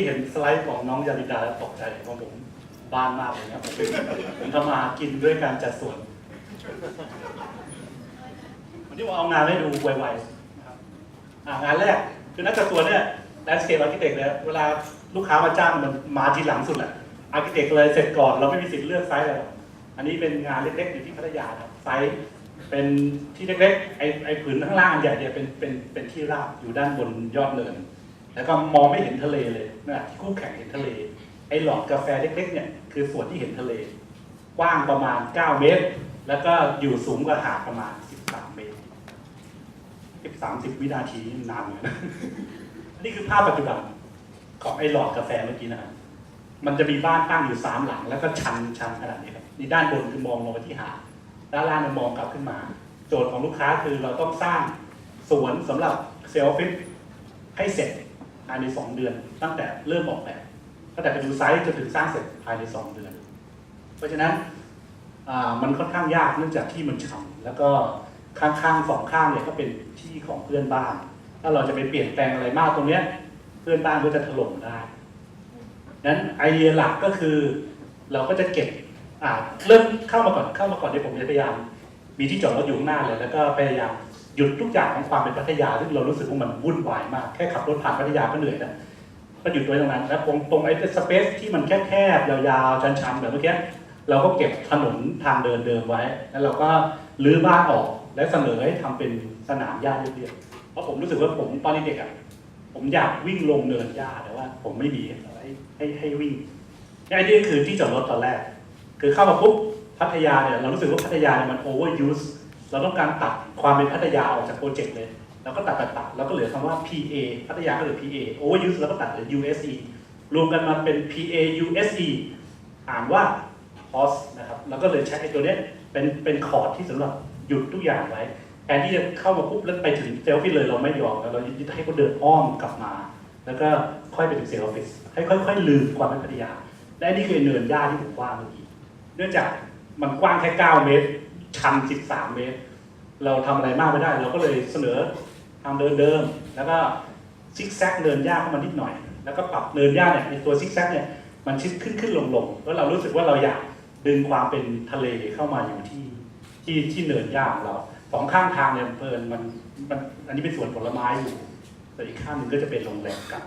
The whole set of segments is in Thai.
เมื่อกี้เห็นสไลด์ของน้องยาลิดาตกใจของผมบ้านมากเลยนะครับผมเป็นผมทำมากินด้วยการจัดสวนวันนี้ผมเอางานให้ดูไวๆนะครับงานแรกคือนักจัดสวนเนี่ย landscape architect เนี่ยเวลาลูกค้ามาจ้างมันมาทีหลังสุดแหละ architect เลยเสร็จก่อนเราไม่มีสิทธิ์เลือกไซส์เลยอันนี้เป็นงานเล็กๆอยู่ที่พัทยาครับไซส์เป็นที่เล็กๆไอ้ไอ้ผืนข้างล่างใหญ่เนี่ยเป็นเป็นเป็นที่ราบอยู่ด้านบนยอดเนิน แล้วก็มองไม่เห็นทะเลเลยนะคู่แข่งเห็นทะเล ไอ้หลอดกาแฟเล็กๆเนี่ยคือส่วนที่เห็นทะเล กว้างประมาณ 9 เมตร แล้วก็อยู่สูงกว่าหาดประมาณ 13 เมตร130 วินาทีนานเหมือนกันนะอันนี้คือภาพปัจจุบันของไอ้หลอดกาแฟเมื่อกี้นะครับมันจะมีบ้านตั้งอยู่สามหลัง แล้วก็ชันชันขนาดนี้ครับนี่ด้านบนคือมองลงไปที่หาดด้านล่างเนี่ยมองกลับขึ้นมา โจทย์ของลูกค้าคือเราต้องสร้างสวนสำหรับเซลล์ฟิตให้เสร็จ ภายใน 2 เดือน ตั้งแต่เริ่มออกแบบตั้งแต่ไปดูไซต์จนถึงสร้างเสร็จภายใน 2 เดือน เพราะฉะนั้นมันค่อนข้างยากเนื่องจากที่มันชันแล้วก็ข้างๆสองข้างเนี่ยก็เป็นที่ของเพื่อนบ้าน ถ้าเราจะไปเปลี่ยนแปลงอะไรมากตรงเนี้ยเพื่อนบ้านก็จะถล่มได้นั้นไอเดียหลักก็คือเราก็จะเก็บเริ่มเข้ามาก่อนเข้ามาก่อนที่ผมจะพยายามมีที่จอดรถอยู่ข้างหน้าเลย แล้วก็พยายาม หยุดทุกอย่างของความเป็นพัทยาซึ่งเรารู้สึกว่ามันวุ่นวายมาก แค่ขับรถผ่านพัทยาก็เหนื่อยแล้วก็หยุดไว้ตรงนั้น แล้วตรงตรงไอ้สเปซที่มันแคบๆยาวๆ ชันๆแบบเมื่อกี้เราก็เก็บถนนทางเดินเดิมไว้ แล้วเราก็รื้อบ้านออกและเสนอให้ทำเป็นสนามหญ้าเรียบๆเพราะผมรู้สึกว่าผมตอนเด็กอะผมอยากวิ่งลงเนินหญ้าแต่ว่า ผมไม่มีอะไรให้ให้วิ่งไอ้นี่คือที่จอดรถตอนแรก คือเข้ามาปุ๊บพัทยาเนี่ยเรารู้สึกว่าพัทยาเนี่ยมัน overuse เร เราต้องการตัดความเป็นพัทยาออกจากโปรเจกต์เลยเราก็ตัดตัดตัดแล้วก็เหลือคำว่า PA พัทยาก็เหลือ PA overuse แล้วก็ตัดเหลือ USE รวมกันมาเป็น PA USE อ่านว่า pause นะครับแล้วก็เลยใช้ไอ้ตัวเนี้ยเป็นเป็นคอร์ดที่สำหรับหยุดทุกอย่างไว้แทนที่จะเข้ามาปุ๊บแล้วไปถึงเซลฟี่เลยเราไม่ยอมเรายึดให้เขาเดินอ้อมกลับมา แล้วก็ค่อยไปถึงเซลฟิสให้ค่อยๆลืมความเป็นพัทยาและนี่คือเนินหญ้าที่ผมว่าเมื่อกี้เนื่องจากมันกว้างแค่ 9 เมตร ชัน13 เมตร เราทำอะไรมากไม่ได้ เราก็เลยเสนอทางเดินเดิม แล้วก็ซิกแซกเนินหญ้าเข้ามานิดหน่อย แล้วก็ปรับเนินหญ้าเนี่ยในตัวซิกแซกเนี่ยมันชิดขึ้นขึ้นลงลงแล้วเรารู้สึกว่าเราอยากดึงความเป็นทะเลเข้ามาอยู่ที่ที่ที่เนินหญ้าของเราสองข้างทางเนี่ยเพลินมันมันอันนี้เป็นสวนผลไม้อยู่แต่อีกข้างหนึ่งก็จะเป็นโรงแรมกัน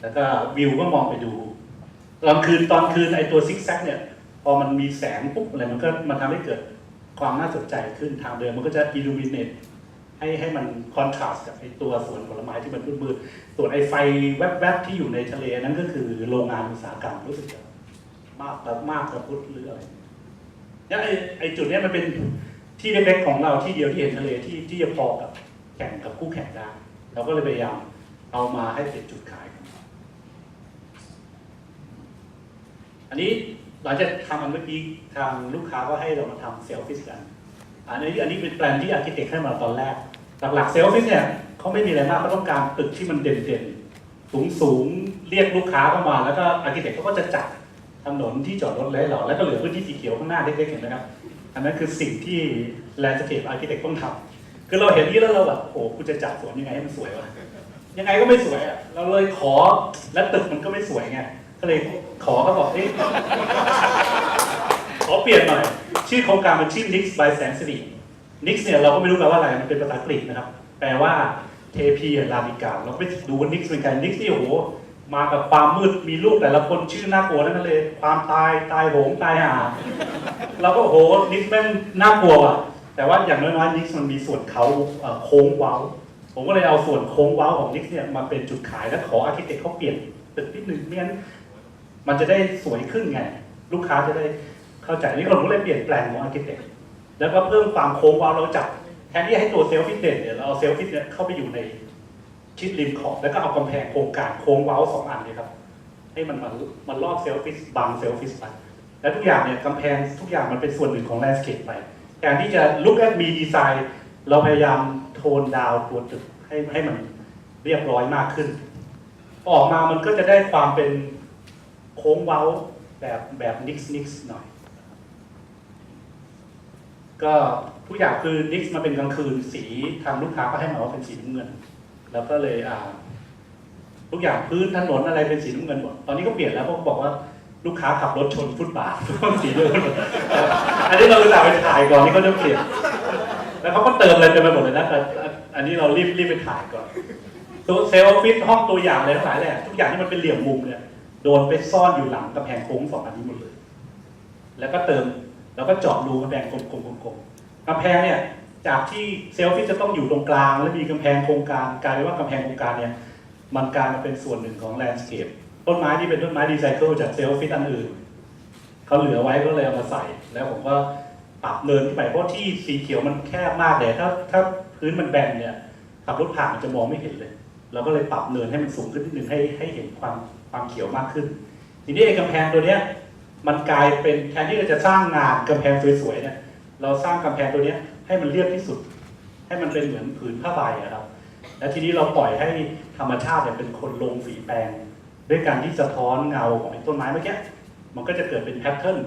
แล้วก็วิวก็มองไปดูตอนคืนตอนคืนไอตัวซิกแซกเนี่ย อมันมีแสงปุ๊บอะไรมันก็มันทำให้เกิดความน่าสนใจขึ้นทางเดินมันก็จะอิลูมิเนตให้ให้มันคอนทราสต์กับไอตัวสวนผลไม้ที่มันมืดๆส่วนไอไฟแวบๆที่อยู่ในทะเลนั้นก็คือโรงงานอุตสาหกรรมรู้สึกจะมากแบบมากกว่าพุทธหรืออะไรเนี่ยไอไอจุดเนี้ยมันเป็นที่เล็กๆของเราที่เดียวที่เห็นทะเลที่ที่จะพอกับแข่งกับคู่แข่งได้เราก็เลยพยายามเอามาให้เป็นจุดขายอันนี้ หลังจากทำอันเมื่อกี้ทางลูกค้าก็ให้เรามาทำเซลฟิสกัน อันนี้อันนี้เป็นแปลนที่อาร์เคเต็กให้มาตอนแรก หลักๆเซลฟิสเนี่ยเขาไม่มีอะไรมากเขาต้องการตึกที่มันเด่นๆ สูงสูงๆเรียกลูกค้าเข้ามา แล้วก็อาร์เคเต็กเขาก็จะจัดถนนที่จอดรถเลยเหรอแล้วก็เหลือพื้นที่สีเขียวข้างหน้าเล็กๆเห็นไหมครับ อันนั้นคือสิ่งที่แลนด์สเคปอาร์เคเต็กต้องทำคือเราเห็นนี้แล้วเราแบบโอ้กูจะจัดสวนยังไงให้มันสวยวะยังไงก็ไม่สวยอะเราเลยขอและตึกมันก็ไม่สวยไง ก็เลยขอเขาบอกเอ๊ะขอเปลี่ยนหน่อย ชื่อโครงการเป็นชื่อ Nix by แสนสิริ Nix เนี่ยเราก็ไม่รู้แปลว่าอะไรมันเป็นภาษาอังกนะครับ แปลว่าเทพีลาบิกาเราก็ไปดูว่า Nix เป็นไง Nix นี่โอ้โหมากับความมืดมีลูกแต่ละคนชื่อน่ากลัวนั้นเลย ความตายตายโหงตายห่าเราก็โอ้โห Nix แม่งน่ากลัวอะ แต่ว่าอย่างน้อยๆ Nix มันมีส่วนเขาโค้งเว้า ผมก็เลยเอาส่วนโค้งเว้าของนิกเนี่ยมาเป็นจุดขายและขออาร์เคเต็กเขาเปลี่ยนตึกนิดนึงไม่งั้น มันจะได้สวยขึ้นไง ลูกค้าจะได้เข้าใจนี่ก็เลยเปลี่ยนแปลงของอาร์เคเต็กแล้วก็เพิ่มความโค้งว้าเราจับแทนที่ให้ตัวเซลล์ฟิตเด่นเนี่ยเราเอาเซลล์ฟิตเนี่ยเข้าไปอยู่ในชิดริมขอบแล้วก็เอากำแพงโครงการโค้งเว้าสองอันเลยครับให้มันมันมันรอบเซลฟิตบังเซลฟิตไปและทุกอย่างเนี่ยกำแพงทุกอย่างมันเป็นส่วนหนึ่งของแลนด์สเคปไปแทนที่จะลุกแอดมีดีไซน์เราพยายามโทนดาวตัวตึกให้ให้มันเรียบร้อยมากขึ้น ออกมามันก็จะได้ความเป็น โค้งเว้าแบบแบบนิกส์นิกส์หน่อย ก็ทุกอยางคือนิกส์มาเป็นกลางคืนสีทางลูกค้าก็ให้มาว่าเป็นสีน้ำเงิน แล้วก็เลยอ่าทุกอย่างพื้นถนนอะไรเป็นสีน้ำเงินหมด ตอนนี้ก็เปลี่ยนแล้วเพราะบอกว่าลูกค้าขับรถชนฟุตบาทก็สีเดิมหมดอันนี้เราอุตส่าห์ไปถ่ายก่อนนี่ก็จะเปลี่ยนแล้วเขาก็เติมอะไรเต็มไปหมดเลยนะแต่อันนี้เรารีบรีบไปถ่ายก่อนตัวเซลล์ฟิตห้องตัวอย่างอะไรทั้งหลายแหละทุกอย่างที่มันเป็นเหลี่ยมมุมเนี่ย ดนไปซ่อนอยู่หลังกำแพงโค้งสองอันนี้หมดเลย แล้วก็เติมแล้วก็เจาะรูกำแพงกลมๆๆกำแพงเนี่ยจากที่เซลล์ฟิตจะต้องอยู่ตรงกลาง แล้วมีกำแพงโครงการกลายเป็นว่ากำแพงโครงการเนี่ยมันกลายมาเป็นส่วนหนึ่งของแลนด์สเคปต้นไม้ที่เป็นต้นไม้รีไซเคิลจากเซลล์ฟิตอันอื่นเขาเหลือไว้ก็เลยเอามาใส่ แล้วผมก็ปรับเนินขึ้นไปเพราะที่สีเขียวมันแคบมากเลยถ้าถ้าพื้นมันแบนเนี่ยขับรถผ่านมันจะมองไม่เห็นเลยเราก็เลยปรับเนินให้มันสูงขึ้นนิดนึงให้ให้เห็นความ ความเขียวมากขึ้น ทีนี้ไอ้กำแพงตัวเนี้ยมันกลายเป็นแทนที่เราจะสร้างงานกำแพงสวยๆเนี่ยเราสร้างกำแพงตัวเนี้ยให้มันเรียบที่สุด ให้มันเป็นเหมือนผืนผ้าใบอะครับและทีนี้เราปล่อยให้ธรรมชาติเนี่ยเป็นคนลงฝีแปรงด้วยการที่สะท้อนเงาของต้นไม้เมื่อกี้มันก็จะเกิดเป็นแพทเทิร์น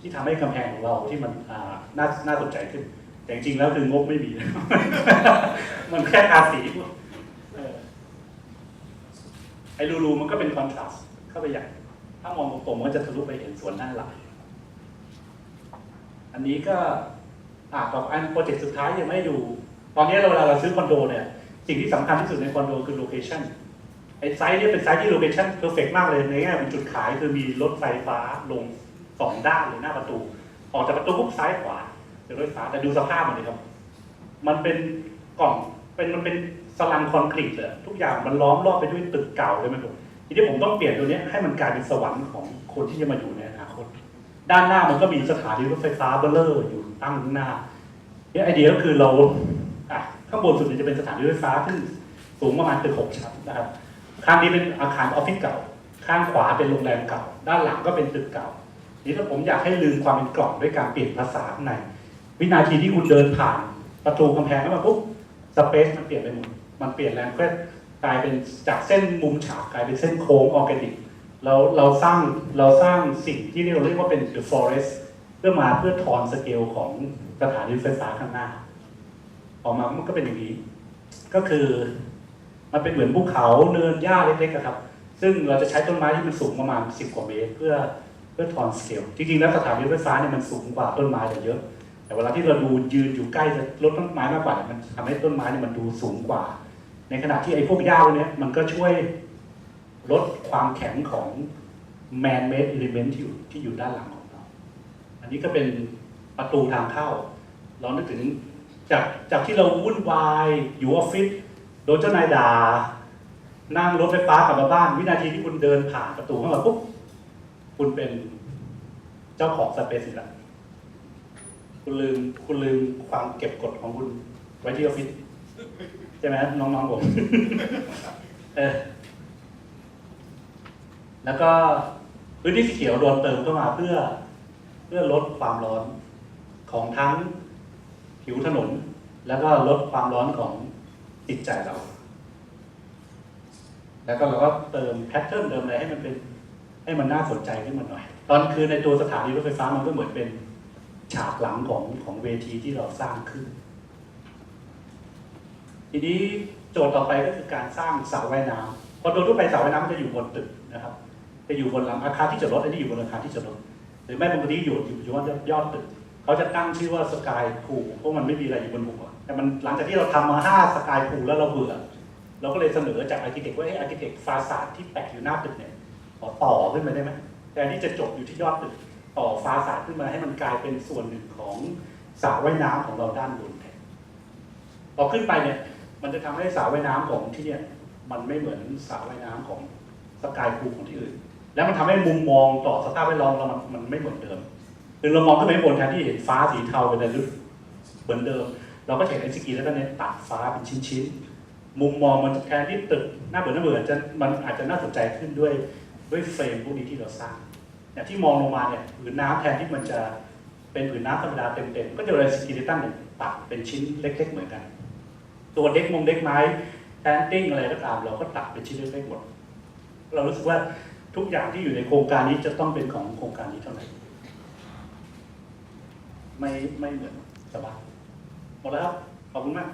ที่ทำให้กำแพงของเราที่มันน่าน่าสนใจขึ้น แต่จริงๆแล้วคืองบไม่มี มันแค่ทาสี ไอ้รูๆมันก็เป็นคอนทราสต์เข้าไปอย่ถ้ามองตรงๆมันก็จะทะลุไปเห็นส่วนหน้าหลังอันนี้ก็อ่ากับอันโปรเจกต์สุดท้ายยังไม่ดู ตอนนี้เราเวลาเราซื้อคอนโดเนี่ย สิ่งที่สำคัญที่สุดในคอนโดคือโลเคชั่นไอ้ไซต์เนี่ยเป็นไซต์ที่โลเคชั่นเพอร์เฟกมากเลยในแง่เป็นจุดขายคือมีรถไฟฟ้าลงสองด้านเลยหน้าประตู ออกจากประตูปุ๊บซ้ายขวาเป็นรถไฟฟ้าแต่ดูสภาพมันเลยครับ มันเป็นกล่องเป็นมันเป็น สลัมคอนกรีตเลยทุกอย่างมันล้อมรอบไปด้วยตึกเก่าเลยมันถูกทีนี้ผมต้องเปลี่ยนตัวนี้ให้มันกลายเป็นสวรรค์ของคนที่จะมาอยู่ในอนาคต ด้านหน้ามันก็มีสถานีรถไฟฟ้าเบลเลอร์อยู่ตั้งหน้าเนี่ยไอเดียก็คือเราอะข้างบนสุดนี่ยจะเป็นสถานีรถไฟฟ้าที่สูงประมาณตึกหกชั้นนะครับข้างนี้เป็นอาคารออฟฟิศเก่า ข้างขวาเป็นโรงแรมเก่า ด้านหลังก็เป็นตึกเก่านี่ถ้าผมอยากให้ลืมความเป็นกล่องด้วยการเปลี่ยนภาษาข้างในวินาทีที่คุณเดินผ่านประตูกำแพงเข้ามาปุ๊บสเปซมันเปลี่ยนไปหมด มันเปลี่ยนแรงเคลื่อนกลายเป็นจากเส้นมุมฉากกลายเป็นเส้นโค้งออร์แกนิกเราเราสร้างเราสร้างสิ่งที่เราเรียกว่าเป็น the forest เพื่อมาเพื่อทอนสเกลของสถานีรถไฟฟ้าข้างหน้า ออกมามันก็เป็นอย่างนี้ ก็คือมันเป็นเหมือนภูเขาเนินหญ้าเล็กๆครับ ซึ่งเราจะใช้ต้นไม้ที่มันสูงประมาณ 10 กว่าเมตร เพื่อเพื่อทอนสเกลจริงๆแล้วสถานีรถไฟฟ้าเนี่ยมันสูงกว่าต้นไม้แต่เยอะ แต่เวลาที่เราดูยืนอยู่ใกล้จะลดต้นไม้มากกว่ายมันทำให้ต้นไม้เนี่ยมันดูสูงกว่า ในขณะที่ไอ้พวกหญ้าพวกนี้มันก็ช่วยลดความแข็งของ man made element ที่อยู่ที่อยู่ด้านหลังของเรา อันนี้ก็เป็นประตูทางเข้า เรานึกถึงจากจากที่เราวุ่นวายอยู่ออฟฟิศโดนเจ้านายด่า นั่งรถไฟฟ้ากลับมาบ้าน วินาทีที่คุณเดินผ่านประตูเข้ามาปุ๊บ คุณเป็นเจ้าของสเปซอีกแล้วคุณลืมคุณลืมความเก็บกดของคุณไว้ที่ออฟฟิศ ใช่ไหมน้องๆผมเออแล้วก็พื้นที่สีเขียวโดนเติมเข้ามาเพื่อ เพื่อลดความร้อนของทั้งผิวถนน แล้วก็ลดความร้อนของจิตใจเรา แล้วก็เราก็เติมแพทเทิร์นเติมอะไรให้มันเป็น ให้มันน่าสนใจขึ้นมาหน่อย ตอนคือในตัวสถานีรถไฟฟ้ามันก็เหมือนเป็นฉากหลังของของเวทีที่เราสร้างขึ้น ทีนี้โจทย์ต่อไปก็คือการสร้างสระว่ายน้ำพอโดยทั่วไปสระว่ายน้ำมันจะอยู่บนตึกนะครับจะอยู่บนหลังอาคารที่จอดรถอันนี้อยู่บนอาคารที่จอดรถหรือไม่บางทีอยู่อยู่อยู่บนยอดตึกเขาจะตั้งชื่อว่าสกายพูเพราะมันไม่มีอะไรอยู่บนหัวแต่มันหลังจากที่เราทำมาห้าสกายพูแล้วเราเบื่อเราก็เลยเสนอจากอาร์เคเต็กว่าไอ้อาร์เคเต็กฟาสาดที่แปะอยู่หน้าตึกเนี่ยขอต่อขึ้นมาได้ไหมแต่ที่จะจบอยู่ที่ยอดตึกต่อฟาสาดขึ้นมาให้มันกลายเป็นส่วนหนึ่งของสระว่ายน้ำของเราด้านบนแทนพอขึ้นไปเนี่ย มันจะทำให้สระว่ายน้ำของที่เนี่ยมันไม่เหมือนสระว่ายน้ำของสกายพูของที่อื่น แล้วมันทำให้มุมมองต่อสภาพแวดล้อมเรามันมันไม่เหมือนเดิมคือเรามองขึ้นไปบนแทนที่เห็นฟ้าสีเทาเป็นอะไรลึกเหมือนเดิม เราก็เห็นไอสกีแล้วก็เนี่ยตัดฟ้าเป็นชิ้นๆ มุมมองมันแทนที่ตึกหน้าเบื่อหน้าเบื่อจะมันอาจจะน่าสนใจขึ้นด้วยด้วยเฟรมพวกนี้ที่เราสร้างอย่างที่มองลงมาเนี่ยผืนน้ำแทนที่มันจะเป็นผืนน้ำธรรมดาเต็มๆก็จะเลยสกีเลตันเนี่ยตัดเป็นชิ้นเล็ก ๆ เหมือนกัน ตัวเด็กมงเด็กไม้แพนติ้งอะไรก็ตาม เราก็ตัดเป็นชิ้นเล็กๆหมด เรารู้สึกว่าทุกอย่างที่อยู่ในโครงการนี้จะต้องเป็นของโครงการนี้เท่านั้นไม่ไม่เหมือนชาวบ้านหมดแล้วขอบคุณมาก